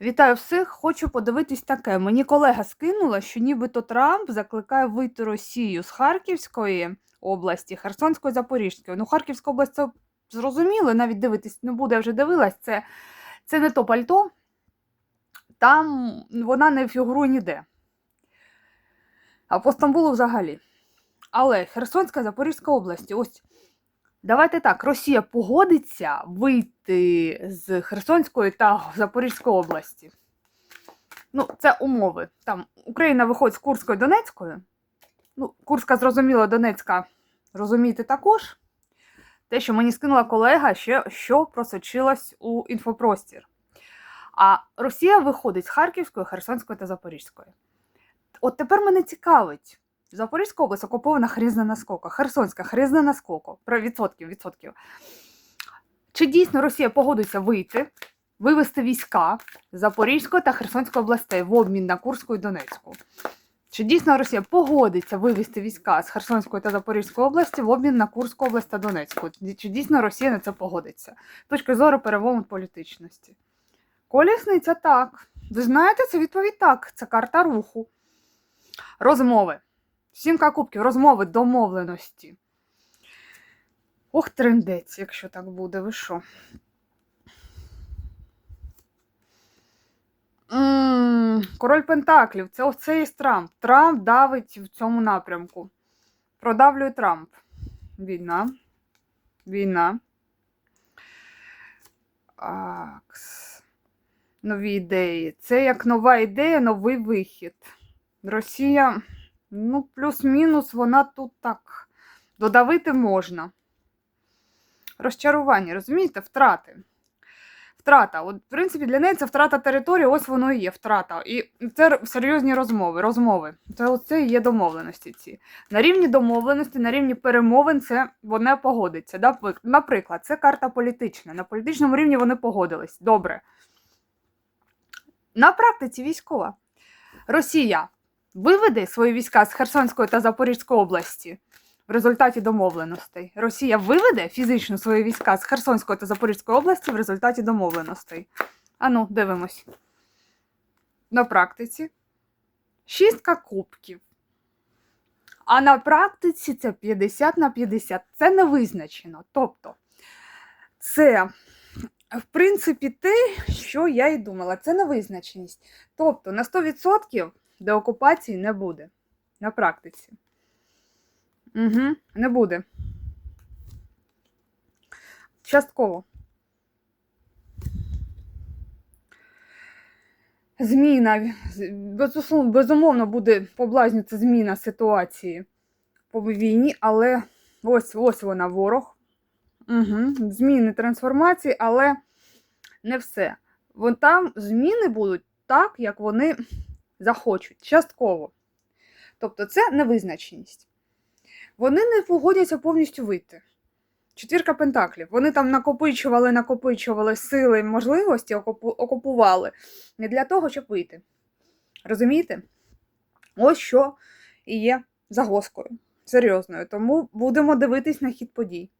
Вітаю всіх! Хочу подивитись таке. Мені колега скинула, що нібито Трамп закликає вийти Росію з Харківської області, Херсонської, Запорізької. Ну, Харківська область це зрозуміло, навіть дивитись не буде, я вже дивилась. Це, це не то пальто. Там вона не фігурує ніде. А по Стамбулу взагалі. Але Херсонська, Запорізька області, ось. Давайте так, Росія погодиться вийти з Херсонської та Запорізької області. Ну, це умови. Там Україна виходить з Курської Донецької. Ну, Курська зрозуміла, Донецька розумієте також. Те, що мені скинула колега, ще що просочилось у інфопростір. А Росія виходить з Харківської, Херсонської та Запорізької. От тепер мене цікавить. Запорізька область окупована хріз на Херсонська хріз на. Про відсотків, відсотків. Чи дійсно Росія погодиться вийти, вивести війська Запорізької та Херсонської областей в обмін на Курську і Донецьку? Чи дійсно Росія погодиться вивести війська з Херсонської та Запорізької області в обмін на Курську область та Донецьку? Чи дійсно Росія на це погодиться? З точки зору перелому політичності. Колісниця так. Ви знаєте, це відповідь так. Це карта руху. Розмови. Сімка кубків, розмови, домовленості. Ох, трендець, якщо так буде, ви що? Король Пентаклів, це оце є Трамп. Трамп давить в цьому напрямку. Продавлює Трамп. Війна. Війна. Акс. Нові ідеї. Це як нова ідея, новий вихід. Росія. Ну, плюс-мінус, вона тут так додавити можна. Розчарування, розумієте, втрати. Втрата. От, в принципі, для неї це втрата території, ось воно і є втрата. І це серйозні розмови. розмови. Це оце і є домовленості ці. На рівні домовленості, на рівні перемовин це вони погодиться. Наприклад, це карта політична. На політичному рівні вони погодились. Добре. На практиці військова. Росія виведе свої війська з Херсонської та Запорізької області в результаті домовленостей. Росія виведе фізично свої війська з Херсонської та Запорізької області в результаті домовленостей. Ану, дивимось. На практиці шістка кубків. А на практиці це 50 на 50. Це не визначено. Тобто, це, в принципі, те, що я і думала. Це невизначеність. Тобто, на 100% деокупації не буде на практиці. Угу, не буде. Частково. Зміна. Безумовно, буде поблазню це зміна ситуації по війні, але ось ось вона ворог. Угу. Зміни трансформації, але не все. Вон там зміни будуть так, як вони захочуть, частково. Тобто це невизначеність. Вони не погодяться повністю вийти. Четвірка пентаклів. Вони там накопичували, накопичували сили, можливості, окупували не для того, щоб вийти. Розумієте? Ось що і є загвоздкою серйозною. Тому будемо дивитись на хід подій.